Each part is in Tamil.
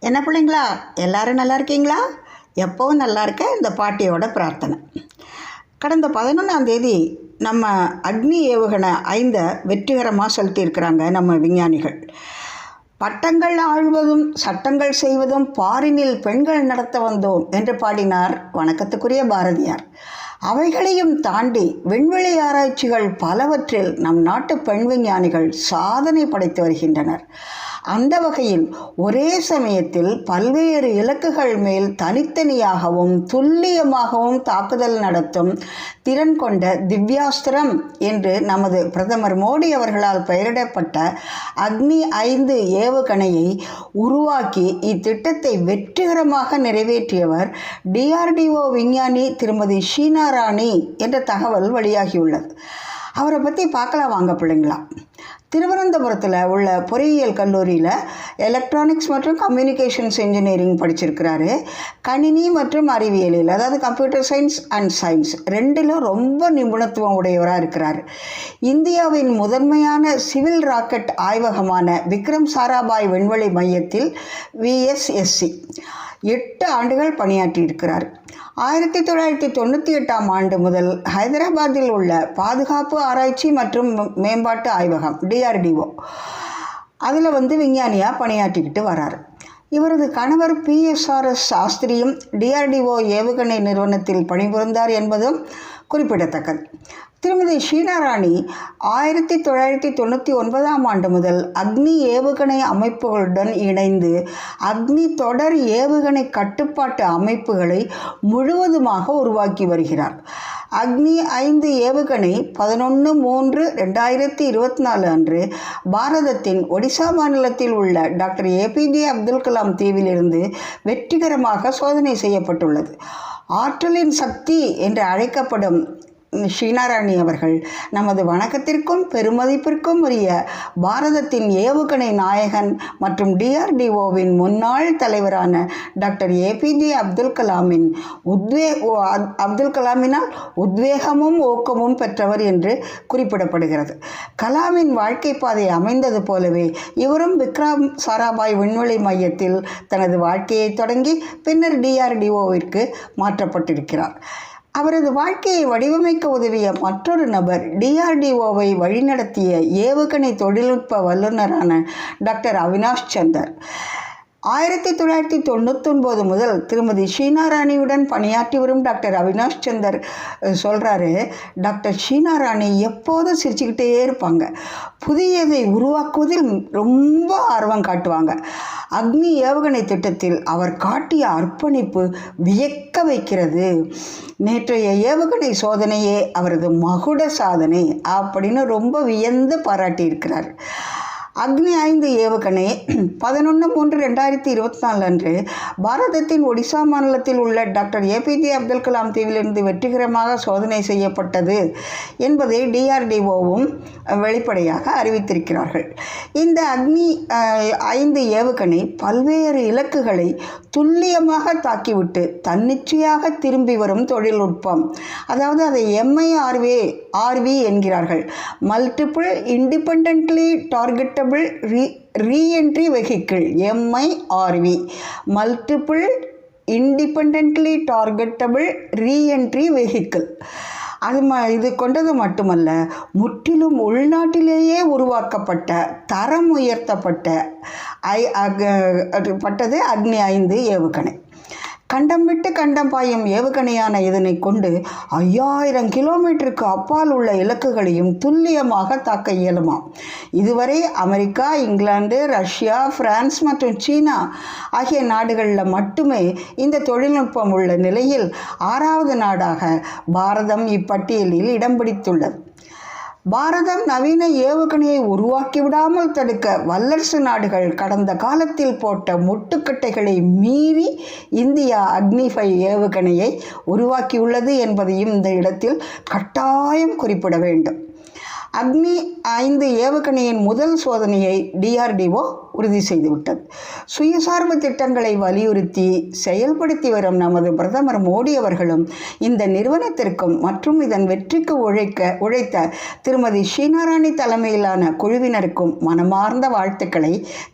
என்ன பிள்ளைங்களா? எல்லாரும் நல்லா இருக்கீங்களா? எப்போவும் நல்லா இருக்க இந்த பாட்டியோட பிரார்த்தனை. கடந்த பதினொன்றாம் தேதி நம்ம அக்னி ஏவுகணை ஐந்தை வெற்றிகரமாக செலுத்தியிருக்கிறாங்க நம்ம விஞ்ஞானிகள். பட்டங்கள் ஆழ்வதும் சட்டங்கள் செய்வதும் பாரினில் பெண்கள் நடத்த வந்தோம் என்று பாடினார் வணக்கத்துக்குரிய பாரதியார். அவைகளையும் தாண்டி விண்வெளி ஆராய்ச்சிகள் பலவற்றில் நம் நாட்டு பெண் விஞ்ஞானிகள் சாதனை படைத்து வருகின்றனர். அந்த வகையில் ஒரே சமயத்தில் பல்வேறு இலக்குகள் மேல் தனித்தனியாகவும் துல்லியமாகவும் தாக்குதல் நடத்தும் திறன் கொண்ட திவ்யாஸ்திரம் என்று நமது பிரதமர் மோடி அவர்களால் பெயரிடப்பட்ட அக்னி ஐந்து ஏவுகணையை உருவாக்கி இத்திட்டத்தை வெற்றிகரமாக நிறைவேற்றியவர் டிஆர்டிஓ விஞ்ஞானி திருமதி ஷீனா ராணி என்ற தகவல் வெளியாகியுள்ளது. அவரை பற்றி பார்க்கலாம் வாங்க பிள்ளைங்களா. திருவனந்தபுரத்தில் உள்ள பொறியியல் கல்லூரியில் எலக்ட்ரானிக்ஸ் மற்றும் கம்யூனிகேஷன்ஸ் இன்ஜினியரிங் படிச்சிருக்கிறாரு. கணினி மற்றும் அறிவியலில் அதாவது கம்ப்யூட்டர் சயின்ஸ் அண்ட் சயின்ஸ் ரெண்டிலும் ரொம்ப நிபுணத்துவம் உடையவராக இருக்கிறார். இந்தியாவின் முதன்மையான சிவில் ராக்கெட் ஆய்வகமான விக்ரம் சாராபாய் விண்வெளி மையத்தில் விஎஸ்எஸ்சி எட்டு ஆண்டுகள் பணியாற்றியிருக்கிறார் ஆயிரத்தி தொள்ளாயிரத்தி தொண்ணூற்றி எட்டாம் ஆண்டு முதல் ஹைதராபாத்தில் உள்ள பாதுகாப்பு ஆராய்ச்சி மற்றும் மேம்பாட்டு ஆய்வகம் டிஆர்டிஓ அதில் வந்து விஞ்ஞானியாக பணியாற்றிக்கிட்டு வரார். இவரது கணவர் பிஎஸ்ஆர்எஸ் சாஸ்திரியும் டிஆர்டிஓ ஏவுகணை நிறுவனத்தில் பணிபுரிந்தார் என்பதும் குறிப்பிடத்தக்கது. திருமதி ஷீனாராணி ஆயிரத்தி தொள்ளாயிரத்தி தொண்ணூற்றி ஒன்பதாம் ஆண்டு முதல் அக்னி ஏவுகணை அமைப்புகளுடன் இணைந்து அக்னி தொடர் ஏவுகணை கட்டுப்பாட்டு அமைப்புகளை முழுவதுமாக உருவாக்கி வருகிறார். அக்னி ஐந்து ஏவுகணை பதினொன்று மூன்று ரெண்டாயிரத்தி இருபத்தி நாலு அன்று பாரதத்தின் ஒடிசா மாநிலத்தில் உள்ள டாக்டர் ஏபிஜே அப்துல் கலாம் தீவிலிருந்து வெற்றிகரமாக சோதனை செய்யப்பட்டுள்ளது. ஆற்றலின் சக்தி என்று அழைக்கப்படும் ஷீனாராணி அவர்கள் நமது வணக்கத்திற்கும் பெருமதிப்பிற்கும் உரிய பாரதத்தின் ஏவுகணை நாயகன் மற்றும் டிஆர்டிஓவின் முன்னாள் தலைவரான டாக்டர் ஏபிஜே அப்துல் கலாமின் உத்வே அப்துல் கலாமினால் உத்வேகமும் ஊக்கமும் பெற்றவர் என்று குறிப்பிடப்படுகிறது. கலாமின் வாழ்க்கை பாதை அமைந்தது போலவே இவரும் விக்ரம் சாராபாய் விண்வெளி மையத்தில் தனது வாழ்க்கையை தொடங்கி பின்னர் டிஆர்டிஓவிற்கு மாற்றப்பட்டிருக்கிறார். அவரது வாழ்க்கையை வடிவமைக்க உதவிய மற்றொரு நபர் டிஆர்டிஓவை வழிநடத்திய ஏவுகணை தொழில்நுட்ப வல்லுநரான டாக்டர் அவினாஷ் சந்தர். ஆயிரத்தி தொள்ளாயிரத்தி தொண்ணூத்தொன்பது முதல் திருமதி ஷீனா ராணியுடன் பணியாற்றி வரும் டாக்டர் அவினாஷ் சந்தர் சொல்கிறாரு டாக்டர் ஷீனா ராணி எப்போதும் சிரிச்சுக்கிட்டே இருப்பாங்க. புதியதை உருவாக்குவதில் ரொம்ப ஆர்வம் காட்டுவாங்க. அக்னி ஏவுகணை திட்டத்தில் அவர் காட்டிய அர்ப்பணிப்பு வியக்க வைக்கிறது. நேற்றைய ஏவுகணை சோதனையே அவரது மகுட சாதனை அப்படின்னு ரொம்ப வியந்து பாராட்டியிருக்கிறார். அக்னி ஐந்து ஏவுகணை பதினொன்று மூன்று ரெண்டாயிரத்தி இருபத்தி நாலு அன்று பாரதத்தின் ஒடிசா மாநிலத்தில் உள்ள டாக்டர் ஏபிஜே அப்துல் கலாம் தீவிலிருந்து வெற்றிகரமாக சோதனை செய்யப்பட்டது என்பதை டிஆர்டிஓவும் வெளிப்படையாக அறிவித்திருக்கிறார்கள். இந்த அக்னி ஐந்து ஏவுகணை பல்வேறு இலக்குகளை துல்லியமாக தாக்கிவிட்டு தன்னிச்சையாக திரும்பி வரும் தொழில்நுட்பம். அதாவது அதை எம்ஐஆர்வே ஆர்வி என்கிறார்கள். Multiple independently targetable re reentry vehicle MIRV multiple independently targetable reentry vehicle அது ம இது கொண்டது மட்டுமல்ல முற்றிலும் உள்நாட்டிலேயே உருவாக்கப்பட்ட தரம் உயர்த்தப்பட்ட ஐ அக் பட்டது அக்னி ஐந்து ஏவுகணை. கண்டம் விட்டு கண்டம் பாயும் ஏவுகணையான இதனை கொண்டு ஐயாயிரம் கிலோமீட்டருக்கு அப்பால் உள்ள இலக்குகளையும் துல்லியமாக தாக்க இயலுமாம். இதுவரை அமெரிக்கா இங்கிலாந்து ரஷ்யா பிரான்ஸ் மற்றும் சீனா ஆகிய நாடுகளில் மட்டுமே இந்த தொழில்நுட்பம் உள்ள நிலையில் ஆறாவது நாடாக பாரதம் இப்பட்டியலில் இடம் பிடித்துள்ளது. பாரதம் நவீன ஏவுகணையை உருவாக்கி விடாமல் தடுக்க வல்லரசு நாடுகள் கடந்த காலத்தில் போட்ட முட்டுக்கட்டைகளை மீறி இந்தியா அக்னிஃபை ஏவுகணையை உருவாக்கியுள்ளது என்பதையும் இந்த இடத்தில் கட்டாயம் குறிப்பிட வேண்டும். அக்னி ஐந்து ஏவுகணையின் முதல் சோதனையை டிஆர்டிஓ உறுதி செய்துவிட்டது. சுயசார்பு திட்டங்களை வலியுறுத்தி செயல்படுத்தி வரும் நமது பிரதமர் மோடி அவர்களும் இந்த நிறுவனத்திற்கும் மற்றும் இதன் வெற்றிக்கு உழைக்க உழைத்த திருமதி ஷீனாராணி தலைமையிலான குழுவினருக்கும் மனமார்ந்த வாழ்த்துக்களை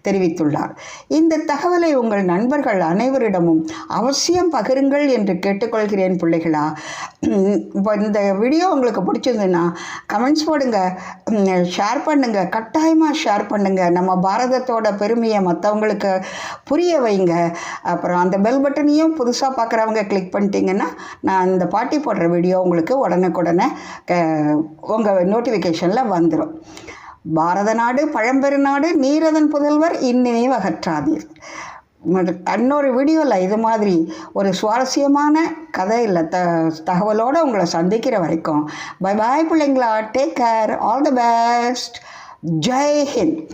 தெரிவித்துள்ளார். இந்த தகவலை உங்கள் நண்பர்கள் அனைவரிடமும் அவசியம் பகிருங்கள் என்று கேட்டுக்கொள்கிறேன் பிள்ளைகளா. இந்த வீடியோ உங்களுக்கு பிடிச்சதுன்னா கமெண்ட்ஸ் போடுங்க ஷேர் பண்ணுங்கள் கட்டாயமாக ஷேர் பண்ணுங்கள் நம்ம பாரதத்தோட பெருமையை மற்றவங்களுக்கு புரிய வைங்க. அப்புறம் அந்த பெல் பட்டனையும் புதுசாக பார்க்குறவங்க கிளிக் பண்ணிட்டீங்கன்னா நான் இந்த பாட்டி போடுற வீடியோ உங்களுக்கு உடனுக்குடனே உங்கள் நோட்டிஃபிகேஷனில் வந்துடும் பாரத நாடு பழம்பெரு நாடு நீரதன் புதல்வர் இன்னினைவு அகற்றாதீர் இன்னொரு வீடியோவில் இது மாதிரி ஒரு சுவாரஸ்யமான கதை இல்லை த தகவலோடு உங்களை சந்திக்கிற வரைக்கும் பை பாய் பிள்ளைங்களா take care all the best Jai Hind.